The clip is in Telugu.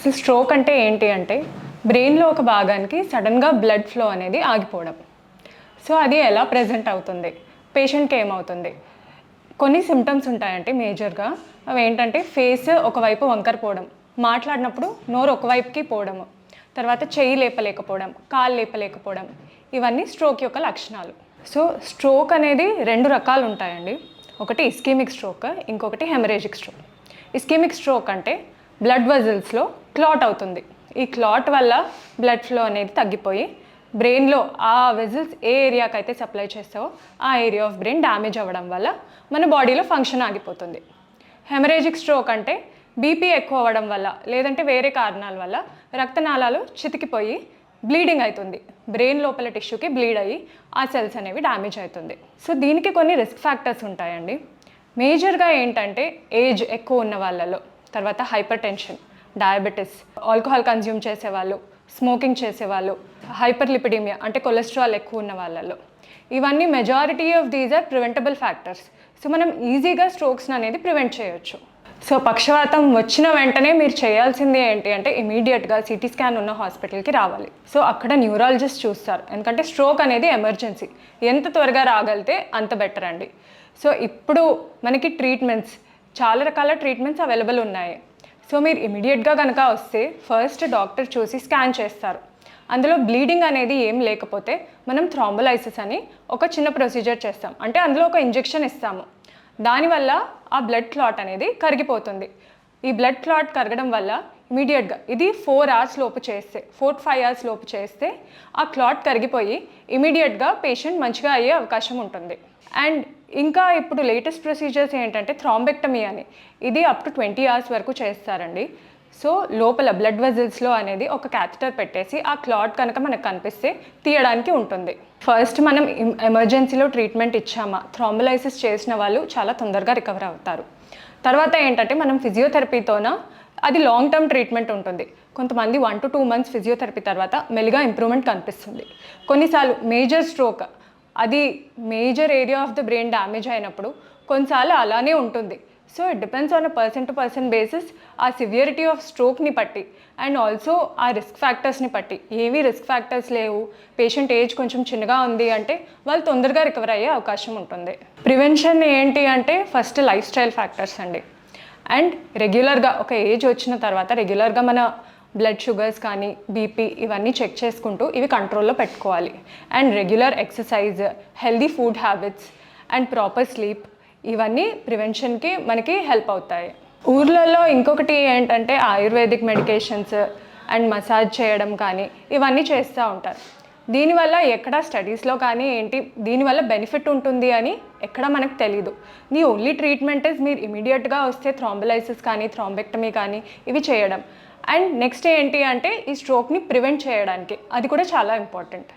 అసలు స్ట్రోక్ అంటే ఏంటి అంటే బ్రెయిన్లో ఒక భాగానికి సడన్గా బ్లడ్ ఫ్లో అనేది ఆగిపోవడం. సో అది ఎలా ప్రజెంట్ అవుతుంది? పేషెంట్కి ఏమవుతుంది? కొన్ని సిమ్టమ్స్ ఉంటాయంటే మేజర్గా. అవి ఏంటంటే ఫేస్ ఒకవైపు వంకరపోవడం మాట్లాడినప్పుడు నోరు ఒకవైపుకి పోవడము తర్వాత చెయ్యి లేపలేకపోవడం కాలు లేపలేకపోవడం ఇవన్నీ స్ట్రోక్ యొక్క లక్షణాలు. సో స్ట్రోక్ అనేది రెండు రకాలు ఉంటాయండి. ఒకటి ఇస్కీమిక్ స్ట్రోక్ ఇంకొకటి హెమరేజిక్ స్ట్రోక్. ఇస్కీమిక్ స్ట్రోక్ అంటే బ్లడ్ వెజల్స్లో క్లాట్ అవుతుంది. ఈ క్లాట్ వల్ల బ్లడ్ ఫ్లో అనేది తగ్గిపోయి బ్రెయిన్లో ఆ వెజిల్స్ ఏ ఏరియాకి అయితే సప్లై చేస్తావో ఆ ఏరియా ఆఫ్ బ్రెయిన్ డ్యామేజ్ అవ్వడం వల్ల మన బాడీలో ఫంక్షన్ ఆగిపోతుంది. హెమరేజిక్ స్ట్రోక్ అంటే బీపీ ఎక్కువ అవ్వడం వల్ల లేదంటే వేరే కారణాల వల్ల రక్తనాళాలు చితికిపోయి బ్లీడింగ్ అవుతుంది. బ్రెయిన్ లోపల టిష్యూకి బ్లీడ్ అయ్యి ఆ సెల్స్ అనేవి డ్యామేజ్ అవుతుంది. సో దీనికి కొన్ని రిస్క్ ఫ్యాక్టర్స్ ఉంటాయండి. మేజర్గా ఏంటంటే ఏజ్ ఎక్కువ ఉన్న వాళ్ళలో తర్వాత hypertension diabetes alcohol consume చేసేవాళ్ళు స్మోకింగ్ చేసేవాళ్ళు హైపర్ లిపిడీమియా అంటే కొలెస్ట్రాల్ ఎక్కువ ఉన్న వాళ్ళలో. ఇవన్నీ majority of these are preventable factors so మనం ఈజీగా స్ట్రోక్స్ని అనేది ప్రివెంట్ చేయొచ్చు. సో పక్షవాతం వచ్చిన వెంటనే మీరు చేయాల్సింది ఏంటి అంటే ఇమీడియట్గా సిటీ స్కాన్ ఉన్న హాస్పిటల్కి రావాలి. సో అక్కడ న్యూరాలజిస్ట్ చూస్తారు. ఎందుకంటే స్ట్రోక్ అనేది ఎమర్జెన్సీ ఎంత త్వరగా రాగలితే అంత బెటర్ అండి. సో ఇప్పుడు మనకి ట్రీట్మెంట్స్ చాలా రకాల ట్రీట్మెంట్స్ అవైలబుల్ ఉన్నాయి. సో మీరు ఇమీడియట్గా కనుక వస్తే ఫస్ట్ డాక్టర్ చూసి స్కాన్ చేస్తారు. అందులో బ్లీడింగ్ అనేది ఏం లేకపోతే మనం థ్రాంబలైసిస్ అని ఒక చిన్న ప్రొసీజర్ చేస్తాం. అంటే అందులో ఒక ఇంజెక్షన్ ఇస్తాము. దానివల్ల ఆ బ్లడ్ క్లాట్ అనేది కరిగిపోతుంది. ఈ బ్లడ్ క్లాట్ కరగడం వల్ల ఇమీడియట్గా ఇది ఫోర్ అవర్స్ లోపు చేస్తే ఫోర్ ఫైవ్ అవర్స్ లోపు చేస్తే ఆ క్లాట్ కరిగిపోయి ఇమీడియట్గా పేషెంట్ మంచిగా అయ్యే అవకాశం ఉంటుంది. అండ్ ఇంకా ఇప్పుడు లేటెస్ట్ ప్రొసీజర్స్ ఏంటంటే థ్రాంబెక్టమీ అని. ఇది అప్ టు ట్వంటీ అవర్స్ వరకు చేస్తారండి. సో లోపల బ్లడ్ వెజిల్స్లో అనేది ఒక క్యాథెటర్ పెట్టేసి ఆ క్లాట్ కనుక మనకు కనిపిస్తే తీయడానికి ఉంటుంది. ఫస్ట్ మనం ఎమర్జెన్సీలో ట్రీట్మెంట్ ఇచ్చామా? థ్రాంబలైసిస్ చేసిన వాళ్ళు చాలా తొందరగా రికవర్ అవుతారు. తర్వాత ఏంటంటే మనం ఫిజియోథెరపీతోన అది లాంగ్ టర్మ్ ట్రీట్మెంట్ ఉంటుంది. కొంతమంది one to two months physiotherapy తర్వాత మెల్లిగా ఇంప్రూవ్మెంట్ కనిపిస్తుంది. కొన్నిసార్లు మేజర్ స్ట్రోక్ అది major area of the brain damage అయినప్పుడు కొన్నిసార్లు అలానే ఉంటుంది. So it depends on a person to person basis ఆ సివియరిటీ ఆఫ్ స్ట్రోక్ని బట్టి అండ్ ఆల్సో ఆ రిస్క్ ఫ్యాక్టర్స్ని బట్టి ఏవి రిస్క్ ఫ్యాక్టర్స్ లేవు? పేషెంట్ ఏజ్ కొంచెం చిన్నగా ఉంది అంటే వాళ్ళు తొందరగా రికవర్ అయ్యే అవకాశం ఉంటుంది. ప్రివెన్షన్ ఏంటి అంటే ఫస్ట్ లైఫ్ స్టైల్ ఫ్యాక్టర్స్ అండి అండ్ రెగ్యులర్గా ఒక ఏజ్ వచ్చిన తర్వాత రెగ్యులర్గా మన బ్లడ్ షుగర్స్ కానీ బీపీ ఇవన్నీ చెక్ చేసుకుంటూ ఇవి కంట్రోల్లో పెట్టుకోవాలి. And regular exercise healthy food habits and proper sleep ఇవన్నీ ప్రివెన్షన్కి మనకి హెల్ప్ అవుతాయి. ఊర్లలో ఇంకొకటి ఏంటంటే ఆయుర్వేదిక్ మెడికేషన్స్ అండ్ మసాజ్ చేయడం కానీ ఇవన్నీ చేస్తూ ఉంటారు. దీనివల్ల ఎక్కడ స్టడీస్లో కానీ ఏంటి దీనివల్ల బెనిఫిట్ ఉంటుంది అని ఎక్కడ మనకు తెలీదు. నీ ఓన్లీ ట్రీట్మెంట్ ఇస్ మీరు ఇమీడియట్గా వస్తే థ్రాంబలైసిస్ కానీ థ్రాంబెక్టమీ కానీ ఇవి చేయడం. అండ్ నెక్స్ట్ ఏంటి అంటే ఈ స్ట్రోక్ని ప్రివెంట్ చేయడానికి. అది కూడా చాలా ఇంపార్టెంట్.